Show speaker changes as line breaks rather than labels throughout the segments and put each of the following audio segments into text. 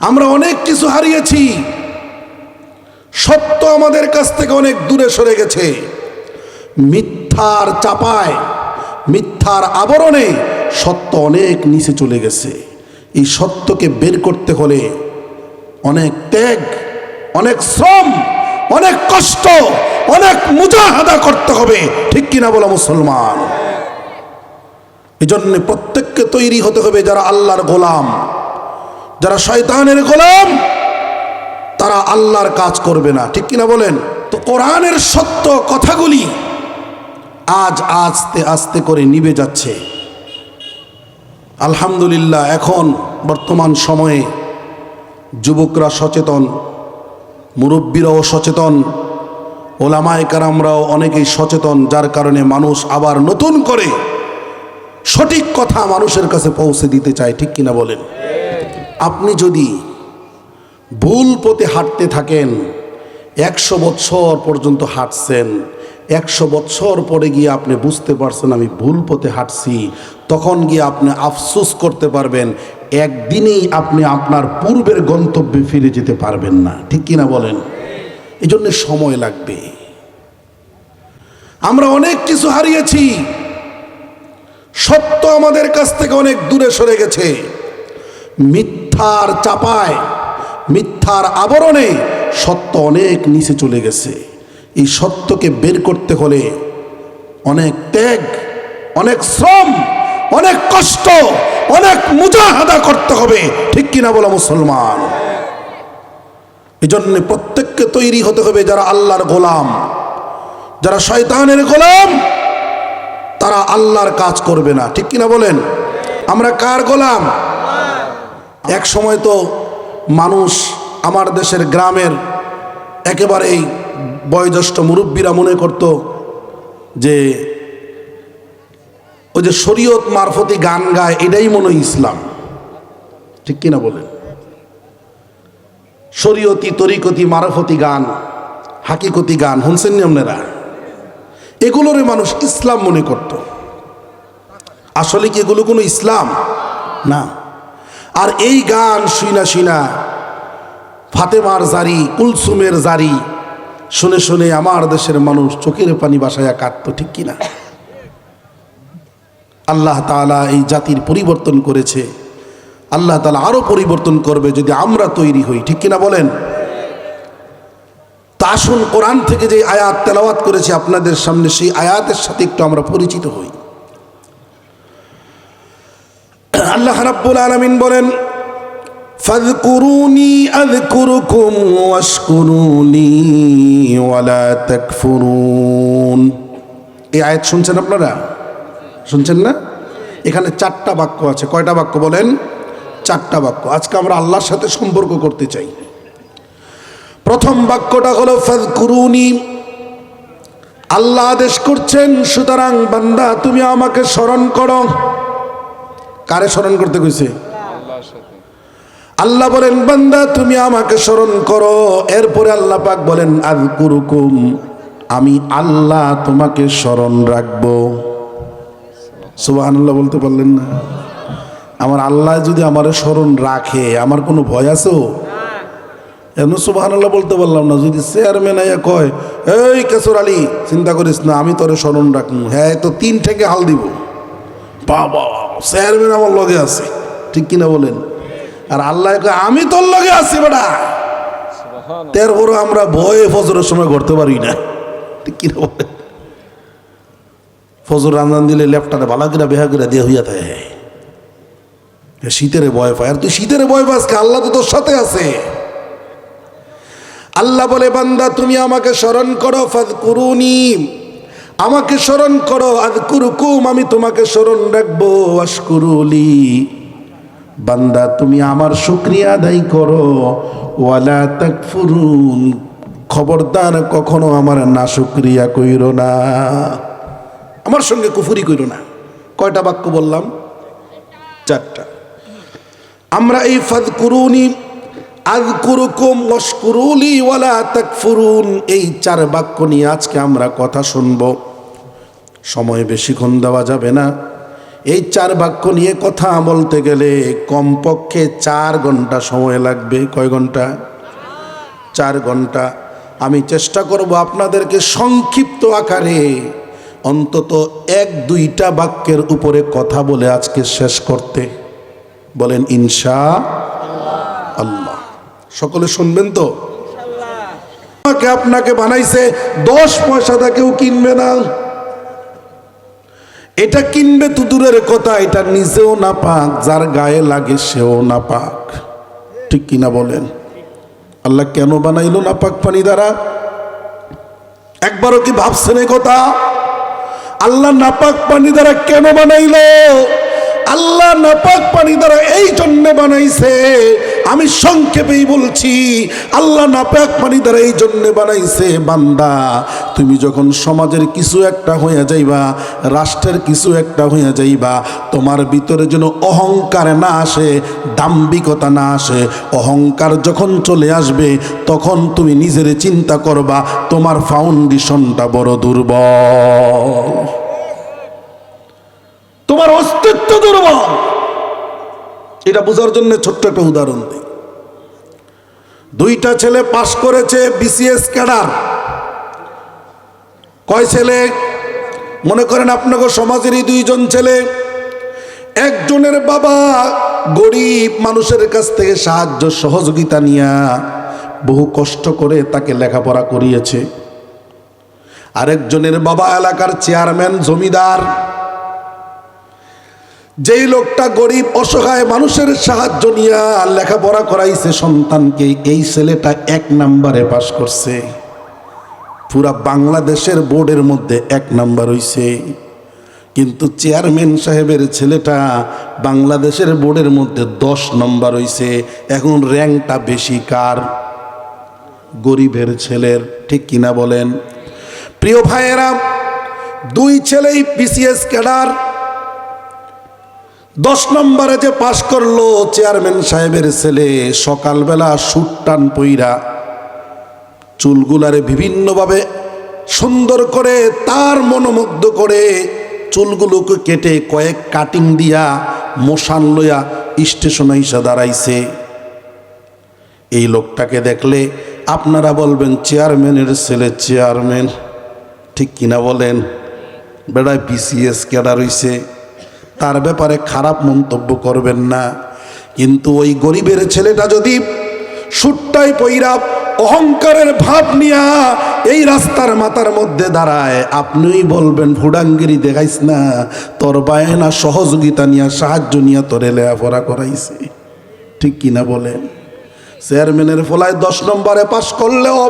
আমরা অনেক কিছু হারিয়েছি। সত্য আমাদের কাছ থেকে অনেক দূরে সরে গেছে। মিথ্যার চাপায়, মিথ্যার আবরণে সত্য অনেক নিচে চলে গেছে। এই সত্যকে বের করতে হলে অনেক ত্যাগ, অনেক শ্রম, অনেক কষ্ট, অনেক মুজাহাদা করতে হবে। ঠিক কিনা বলা মুসলমান? এই জন্য প্রত্যেককে তৈরি হতে হবে যারা আল্লাহর গোলাম। যারা শয়তানের গোলাম, তারা আল্লাহর কাজ করবে না। ঠিক কিনা বলেন? তো কোরআনের সত্য কথাগুলি আজ আস্তে আস্তে করে নিবে যাচ্ছে। আলহামদুলিল্লাহ, এখন বর্তমান সময়ে যুবকরা সচেতন, মুরব্বীরাও সচেতন, ওলামায় কারামরাও অনেকেই সচেতন, যার কারণে মানুষ আবার নতুন করে সঠিক কথা মানুষের কাছে পৌঁছে দিতে চায়। ঠিক কিনা বলেন? আপনি যদি ভুল পথে হাঁটতে থাকেন, একশো বৎসর পর্যন্ত হাঁটছেন, একশো বৎসর পরে গিয়ে আপনি বুঝতে পারছেন আমি ভুল পথে হাঁটছি, তখন গিয়ে আপনি আফসোস করতে পারবেন, একদিনেই আপনি আপনার পূর্বের গন্তব্যে ফিরে যেতে পারবেন না। ঠিক কিনা বলেন? এই জন্য সময় লাগবে। আমরা অনেক কিছু হারিয়েছি, সত্য আমাদের কাছ থেকে অনেক দূরে সরে গেছে। মিথ্যার চাপায়, মিথ্যার আবরণে সত্য অনেক নিচে চলে গেছে। এই সত্যকে বের করতে হলে অনেক ত্যাগ, অনেক শ্রম, অনেক কষ্ট, অনেক মুজাহাদা করতে হবে। ঠিক কিনা বলা মুসলমান? এই জন্য প্রত্যেককে তৈরি হতে হবে যারা আল্লাহর গোলাম, যারা শয়তানের গোলাম, তারা আল্লাহর কাজ করবে না। ঠিক কিনা বলেন? আমরা কার গোলাম? এক সময় তো মানুষ আমার দেশের গ্রামের একেবারেই বয়োজ্যেষ্ঠ মুরব্বীরা মনে করত যে ওই যে শরীয়ত মারফতি গান গায়, এটাই মনে ইসলাম। ঠিক কিনা বলেন? শরীয়তি, তরিকতি, মারফতি গান, হাকিকতি গান, শুনছেন নি আপনারা? এগুলোরে মানুষ ইসলাম মনে করত। আসলে কি এগুলো কোনো ইসলাম? না। আর এই গান শুইনা শুইনা ফাতেমার জারি, কুলসুমের জারি, শুনে শুনে আমার দেশের মানুষ চোখের পানি বাসায়া কাঁদত, ঠিক কিনা? আল্লাহ তাআলা এই জাতির পরিবর্তন করেছে। আল্লাহ তাআলা আরও পরিবর্তন করবে যদি আমরা তৈরি হই, ঠিক কিনা বলেন? তা আসুন কোরআন থেকে যে আয়াত তেলাওয়াত করেছে আপনাদের সামনে, সেই আয়াতের সাথে একটু আমরা পরিচিত হই। আল্লাহ রাব্বুল আলামিন বলেন, ফাযকুরুনি আযকুরুকুম ওয়াশকুরুনি ওয়ালা তাকফুরুন। এই আয়াত শুনছেন আপনারা? শুনছেন না? এখানে চারটা বাক্য আছে। কয়টা বাক্য বলেন? চারটা বাক্য। আজকে আমরা আল্লাহর সাথে সম্পর্ক করতে চাই। প্রথম বাক্যটা হলো, ফাযকুরুনি, আল্লাহ আদেশ করছেন, সুতরাং বান্দা, তুমি আমাকে স্মরণ করো। কারে স্মরণ করতে কইছে? আল্লাহ বলেন, বান্দা, তুমি আমাকে স্মরণ করো। এরপরে আল্লাহ পাক বলেন, আযকুরুকুম, আমি আল্লাহ তোমাকে স্মরণ রাখব। সুবহানাল্লাহ বলতে পারলেন না। আমার আল্লাহ যদি আমার স্মরণ রাখে, আমার কোনো ভয় আছেও এমন সুবহানল্লাহ বলতে পারলাম না। যদি চেয়ারম্যান আইয়া কয়, এই কেশর আলী, চিন্তা করিস না, আমি তোরে স্মরণ রাখব। হ্যাঁ তো তিন থেকে হাল দিব। বাবা চেয়ারম্যান আমার লগে আছে। ঠিক কিনা বলেন? আর আল্লাহ আমি তোর লগে আছি বেটা। তারপরও আমরা ভয়ে ফজরের সময় করতে পারি না। ঠিক কিনা বলেন? ফজর রান্নান দিলে ল্যাপটারে ভালো করে বেহা করে দিয়ে হইয়া থাকে। শীতের ভয় পায়। আর তুই শীতের ভয় পাস কে? আল্লাহ তো তোর সাথে আছে। আল্লাহ বলে বান্দা তুমি আমাকে স্মরণ করো ফাদ কুরুনি আমাকে স্মরণ করো আদ কুরুকুম, আমি তোমাকে স্মরণ রাখব, আশকুরুলি। বান্দা, তুমি আমার শুক্রিয়া আদায় করো। ওয়ালা তাকফুরুন, খবরদার কখনো আমার না শুক্রিয়া কইর না। আমার সঙ্গে কুফুরি কইর না। কয়টা বাক্য বললাম? চারটা। আমরা এই ফাদ কুরুনি আযকুরুকুম ওয়াশকুরুলি ওয়ালা তাকফুরুন, এই চার বাক্য নিয়ে আজকে আমরা কথা শুনব। সময় বেশিক্ষণ দেওয়া যাবে না। এই চার বাক্য নিয়ে কথা বলতে গেলে কমপক্ষে চার ঘণ্টা সময় লাগবে। কয় ঘণ্টা? চার ঘণ্টা। আমি চেষ্টা করব আপনাদেরকে সংক্ষিপ্ত আকারে অন্তত এক দুইটা বাক্যের উপরে কথা বলে আজকে শেষ করতে। বলেন ইনশা আল্লাহ। সকলে শুনবেন তো? আপনাকে বানাইছে দশ পয়সাটা কেউ কিনবে না। এটা কিনবে তো দূরের কথা, এটা নিজেও না পাক যার গায়ে লাগে সেও না পাক ঠিক কিনা বলেন? আল্লাহ কেন বানাইল না পাক পানি দ্বারা? একবারও কি ভাবছেন কথা? আল্লাহ নাপাক পানি দ্বারা কেন বানাইলো? আল্লাহ নাপাক পানি দ্বারা এই জন্য বানাইছে। আমি সংক্ষেপেই বলছি, আল্লাহ নাপাক পানি দ্বারা এই জন্য বানাইছে, বান্দা, তুমি যখন সমাজের কিছু একটা হইয়া যাইবা, রাষ্ট্রের কিছু একটা হইয়া যাইবা, তোমার ভিতরে যেন অহংকার না আসে, দাম্ভিকতা না আসে, অহংকার যখন চলে আসবে, তখন তুমি নিজের চিন্তা করবা, তোমার ফাউন্ডেশনটা বড় দুর্বল। তোমার অস্তিত্ব দুর্বল। এটা বোঝার জন্য ছোট্ট একটা উদাহরণ দিই। দুইটা ছেলে পাশ করেছে বিসিএস ক্যাডার। কয় ছেলে? মনে করেন আপনাকে সমাজেরই দুইজন ছেলে। একজনের বাবা গরিব মানুষের কাছ থেকে সাহায্য সহযোগিতা নিয়া বহু কষ্ট করে তাকে লেখাপড়া করিয়েছে। আরেকজনের বাবা এলাকার চেয়ারম্যান, জমিদার। যেই লোকটা গরিব, অসহায় মানুষের সাহায্য নিয়ে লেখাপড়া করাইছে, সন্তানকে এই ছেলেটা এক নাম্বারে পাশ করছে। পুরা বাংলাদেশের বোর্ডের মধ্যে এক নাম্বার হইছে। কিন্তু চেয়ারম্যান সাহেবের ছেলেটা বাংলাদেশের বোর্ডের মধ্যে দশ নম্বর হইছে। এখন র্যাঙ্কটা বেশি কার? গরিবের ছেলের, ঠিক কিনা বলেন? প্রিয় ভাইয়েরা, দুই ছেলেই বিসিএস ক্যাডার দশ নম্বরে যে পাশ করল চেয়ারম্যান সাহেবের ছেলে, সকালবেলা সুটটান পইরা চুলগুলারে বিভিন্নভাবে সুন্দর করে তার মনোমুগ্ধ করে চুলগুলোকে কেটে কয়েক কাটিং দিয়া মশান লইয়া স্টেশনে এসে দাঁড়াইছে। এই লোকটাকে দেখলে আপনারা বলবেন, চেয়ারম্যানের ছেলে, চেয়ারম্যান। ঠিক কিনা বলেন? বেড়ায় বিসিএস কেডা রইছে তার ব্যাপারে খারাপ মন্তব্য করবেন না। কিন্তু ওই গরিবের ছেলেটা যদি সুট্টাই পইরা অহংকারের ভাব নিয়া এই রাস্তার মাথার মধ্যে দাঁড়ায়, আপনিই বলবেন ভুডাঙ্গিরি দেখাইস না, তোর বায়না সহযোগিতা নিয়া, সাহায্য নিয়া তোরে লেয়াপড়া করাইছে। ঠিক কিনা বলেন? চেয়ারম্যানের ফলায় দশ নম্বরে পাশ করলেও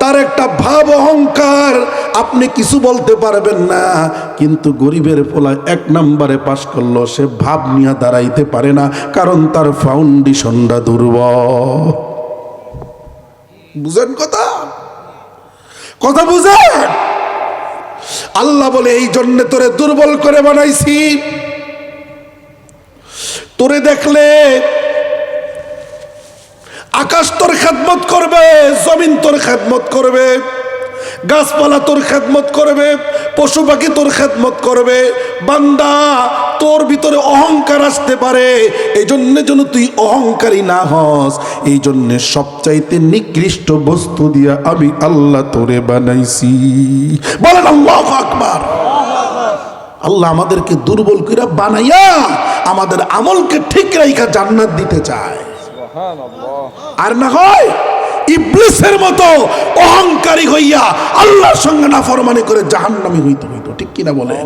তার একটা ভাব অহংকার। আপনি কিছু বলতে পারবেন না। কিন্তু গরিবের ফলায় এক নম্বরে পাশ করল, সে ভাব নিয়ে দাঁড়াইতে পারে না, কারণ তার ফাউন্ডেশনটা দুর্বল। বুঝেন কথা? কথা বুঝেন? আল্লাহ বলে, এই জন্য তোরে দুর্বল করে বানাইছি। তোরে দেখলে আকাশ তোর খেদমত করবে, জমিন তোর খেদমত করবে, গাছপালা তোর খেদমত করবে, পশু পাখি তোর খেদমত করবে, বান্দা তোর ভিতরে অহংকার আসতে পারে। এই জন্য যেন তুই অহংকারী না হস এই জন্য সবচাইতে নিকৃষ্ট বস্তু দিয়া আমি আল্লাহ তোরে বানাইছি। বলেন, আল্লাহ আকবার। আল্লাহ আমাদেরকে দুর্বল করে বানাইয়া আমাদের আমলকে ঠিক রাইখা জান্নাত দিতে চায়। আর না হয়, ইবলিসের মতো অহংকারী হইয়া আল্লাহর সঙ্গে না ফরমানি করে জাহান্নামি হইতে হইতো, ঠিক কিনা বলে